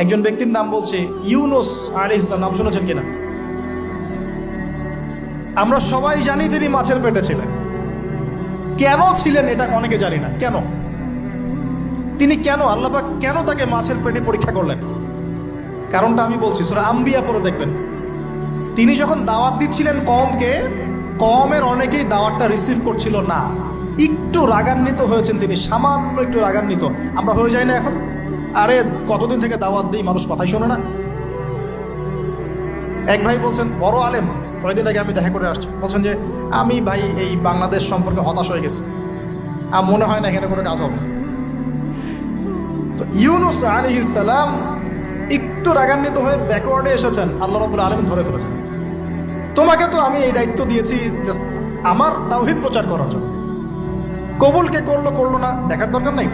একজন ব্যক্তির নাম বলছে ইউনুস আলী ইসলাম নাম শুনেছেন কিনা? আমরা সবাই জানি তিনি মাছের পেটে ছিলেন। কেন ছিলেন এটা অনেকে জানি না। কেন? তিনি কেন আল্লাপাক কেন তাকে মাছের পেটে পরীক্ষা করলেন? কারণটা আমি বলছি, সুরা আম্বিয়া পরে দেখবেন। তিনি যখন দাওয়াত দিচ্ছিলেন কমকে কমের অনেকেই দাওয়াতটা রিসিভ করছিল না। একটু রাগান্বিত হয়েছেন তিনি, সামান্য একটু রাগান্বিত। আমরা হয়ে যাই না এখন? আরে কতদিন থেকে দাওয়াত দিই, মানুষ কথাই শোনে না। এক ভাই বলছেন, বড় আলেম কয়েকদিন আগে আমি দেখা করে আসছি। বলছেন যে, আমি ভাই এই বাংলাদেশ সম্পর্কে হতাশ হয়ে গেছি। আর মনে হয় না এখানে কোনো কাজ হবে। তো ইউনুস আলী সালাম একটু রাগান্বিত হয়ে ব্যাকওয়ার্ডে এসেছেন। আল্লাহ রবুল্লা আলম ধরে ফেলেছেন। তোমাকে তো আমি এই দায়িত্ব দিয়েছি আমার তাওহিদ প্রচার করার জন্য। কবুলকে করল করল না, দেখার দরকার নাই?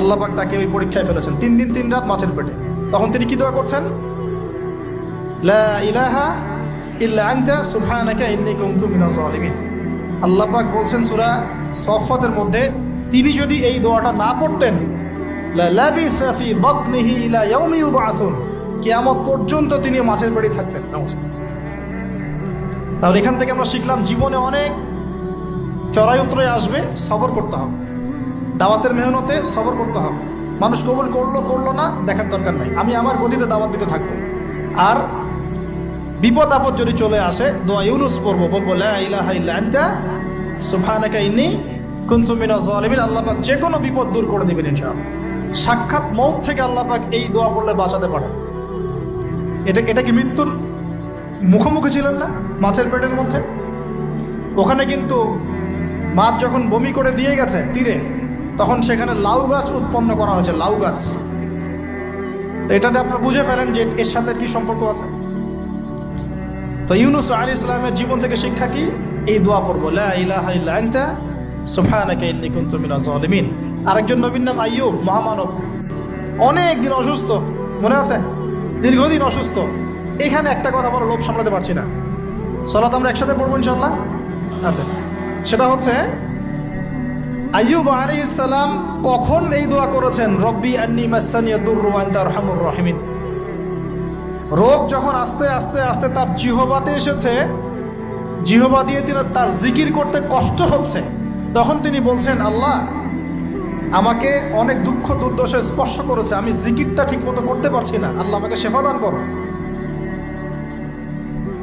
আল্লাহ পাক তাকে ওই পরীক্ষায় ফেলেছেন। তিন দিন, তিন রাত মাছের পেটে। তখন তিনি কি দোয়া করছেন? ইলাহা ইল্লা আনতা, সুবহানাকা ইন্নী কুনতু মিনাজ জালিমিন আল্লাহ বলছেন, সূরা সফাতের মধ্যে তিনি যদি এই দোয়াটা না পড়তেন লাবিসা ফি বাতনিহি ইলা ইয়াউমি ইউবআসুন কিয়ামত পর্যন্ত তিনি মাছের পেটে থাকতেন। তাহলে এখান থেকে আমরা শিখলাম, জীবনে অনেক চড়াই উতরাই আসবে, সবর করতে হবে। দাওয়াতের মেহনতে সবর করতে হবে। মানুষ কবুল করল করল না, দেখার দরকার নাই। আমি আমার গতিতে দাওয়াত দিতে থাকব। আর বিপদ আপদ যদি চলে আসে, দোয়া ইউনুস পড়ব, বলব, লা ইলাহা ইল্লা আনতা, সুবহানাকা ইন্নী কুনতু মিনাজ আল্লাহ পাক যে কোনো বিপদ দূর করে দিবেন ইনশাআল্লাহ। সাক্ষাৎ মৌত থেকে আল্লাহ পাক এই দোয়া পড়লে বাঁচাতে পারেন। এটা এটা কি মৃত্যুর মুখোমুখি ছিলেন না, মাছের পেটের মধ্যে? ওখানে কিন্তু মাছ যখন বমি করে দিয়ে গেছে তীরে তখন সেখানে লাউ গাছ উৎপন্ন করা হয়েছে, লাউ গাছ। তো এটাতে আপনারা বুঝে ফেলেন যে এর সাথে কি সম্পর্ক আছে। তো ইউনুস আলী ইসলামের জীবন থেকে শিক্ষা কি? এই দোয়া পড়ব আরেকজন নবীর নাম আইয়ুব মহামানব। অনেক দিন অসুস্থ, মনে আছে? দীর্ঘদিন অসুস্থ। এখানে একটা কথা বড় লোভ সামলাতে পারছি না। সলাত আমরা একসাথে পড়ব ইনশাল্লাহ আচ্ছা সেটা হচ্ছে আইয়ুব আলী ইসলাম কখন এই দোয়া করেছেন? রব্বি আন্নি মাসানিয়া দুর্রু আনতা রহমুর রহিমিন। রোগ যখন আস্তে আস্তে আস্তে তার জিহবাতে এসেছে, জিহবা দিয়ে তিনি তার জিকির করতে কষ্ট হচ্ছে, তখন তিনি বলছেন, আল্লাহ, আমাকে অনেক দুঃখ দুর্দশা স্পর্শ করেছে, আমি জিকিরটা ঠিক মতো করতে পারছি না। আল্লাহ আমাকে শেফা দান করো।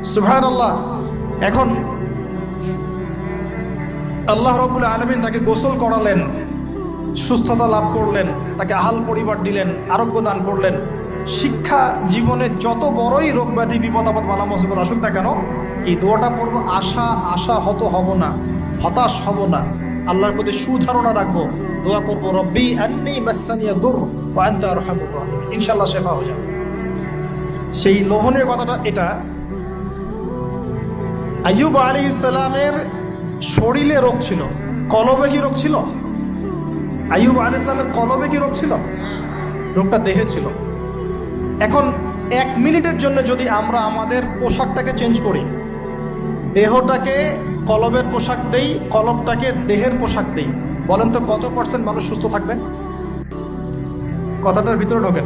সুহান আল্লাহ এখন আল্লাহ রবুল আলমিন তাকে গোসল করালেন, সুস্থতা লাভ করলেন, তাকে আহাল পরিবার দিলেন, আরোগ্য দান করলেন। শিক্ষা জীবনে যত বড়ই রোগ ব্যাধি বিপদ, আপদ, মালা, মুসিবত আসুক না কেন, এই দোয়াটা পড়ব, আশা আশা হত হব না, হতাশ হব না। আল্লাহর প্রতি সুধারণা রাখব, দোয়া করব, রব্বি আন্নি মাসানিয়া দুর ও আন্তা ইনশাল্লাহ শেফা হয়ে যাবে। সেই লোভনীয় কথাটা এটা, আইয়ুব আলী ইসলামের শরীরে রোগ ছিল। কলবে কি রোগ ছিল? আইয়ুব আলী ইসলামের কলবে কি রোগ ছিল? রোগটা দেহে ছিল। এখন এক মিনিটের জন্য যদি আমরা আমাদের পোশাকটাকে চেঞ্জ করি, দেহটাকে কলবের পোশাক দেই, কলবটাকে দেহের পোশাক দেই, বলেন তো কত পার্সেন্ট মানুষ সুস্থ থাকবে? কথাটার ভিতরে ঢোকেন।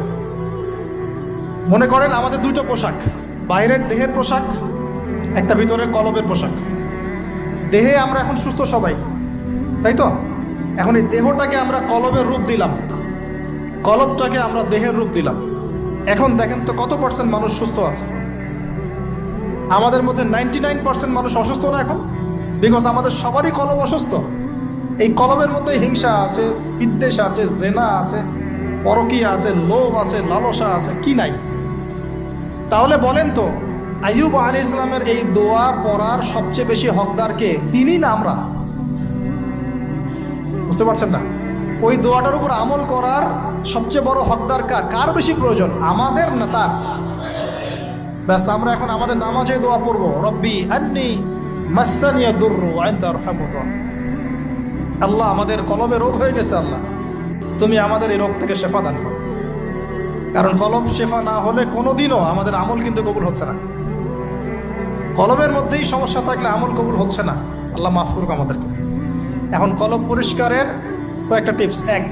মনে করেন আমাদের দুটো পোশাক, বাইরের দেহের পোশাক, একটা ভিতরের কলবের পোশাক। দেহে আমরা এখন সুস্থ সবাই, তাই তো? এখন এই দেহটাকে আমরা কলবের রূপ দিলাম। কলবটাকে আমরা দেহের রূপ দিলাম। এখন দেখেন তো কত পার্সেন্ট মানুষ সুস্থ আছে। আমাদের মধ্যে নাইনটি নাইন পার্সেন্ট মানুষ অসুস্থ না এখন? বিকজ আমাদের সবারই কলব অসুস্থ। এই কলবের মধ্যে হিংসা আছে, বিদ্বেষ আছে, জেনা আছে, পরকীয়া আছে, লোভ আছে, লালসা আছে, কি নাই? তাহলে বলেন তো আইয়ুব আলী ইসলামের এই দোয়া পড়ার সবচেয়ে বেশি হকদারকে তিনি না আমরা? বুঝতে পারছেন না? ওই দোয়াটার উপর আমল করার সবচেয়ে বড় হকদার কার? কার বেশি প্রয়োজন? আমাদের না তার? ব্যাস, আমরা এখন আমাদের নামাজে দোয়া পড়ব। রব্বি আন্নি মাসানিয়া দুর্রু। আল্লাহ আমাদের কলবে রোগ হয়ে গেছে, আল্লাহ। তুমি আমাদের এই রোগ থেকে শেফা দান করো। কারণ কলব শেফা না হলে কোনোদিনও আমাদের আমল কিন্তু কবুল হচ্ছে না। কলবের মধ্যেই সমস্যা থাকলে আমল কবুল হচ্ছে না। আল্লাহ মাফ করুক আমাদেরকে। এখন কলব পরিষ্কারের কয়েকটা টিপস। এক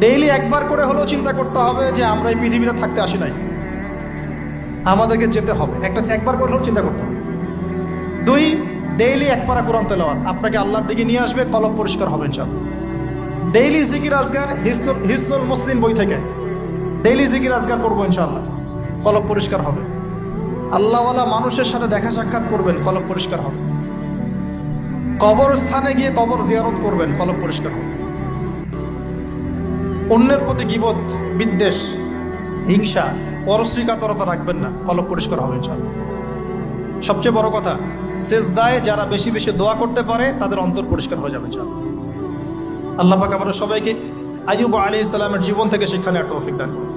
ডেইলি একবার করে হলেও চিন্তা করতে হবে যে আমরা এই পৃথিবীতে থাকতে আসি নাই। আমাদেরকে যেতে হবে। একটা, একবার করে হলেও চিন্তা করতে হবে। দুই ডেইলি এক পারা কোরআন তেলাওয়াত। আপনাকে আল্লাহর দিকে নিয়ে আসবে, কলব পরিষ্কার হবে সব ডেইলি জিকির আজগার হিসনুল হিসনুল মুসলিম বই থেকে। ডেইলি জিকির আজগার করব ইনশাআল্লাহ। কলব পরিষ্কার হবে। আল্লাহওয়ালা মানুষের সাথে দেখা সাক্ষাৎ করবেন, কলব পরিষ্কার হবে কবর স্থানে গিয়ে কবর জিয়ারত করবেন, কলব পরিষ্কার হবে অন্যের প্রতি গিবত, বিদ্বেষ, হিংসা, পরশ্রীকাতরতা রাখবেন না, কলব পরিষ্কার হবে ইনশাআল্লাহ। সবচেয়ে বড় কথা, সেজদায় যারা বেশি বেশি দোয়া করতে পারে, তাদের অন্তর পরিষ্কার হয়ে যাবে ইনশাআল্লাহ। আল্লাহ পাক সবাইকে আইয়ুব আলী ইসলামের জীবন থেকে শিক্ষা নেওয়ার তৌফিক দান করুন।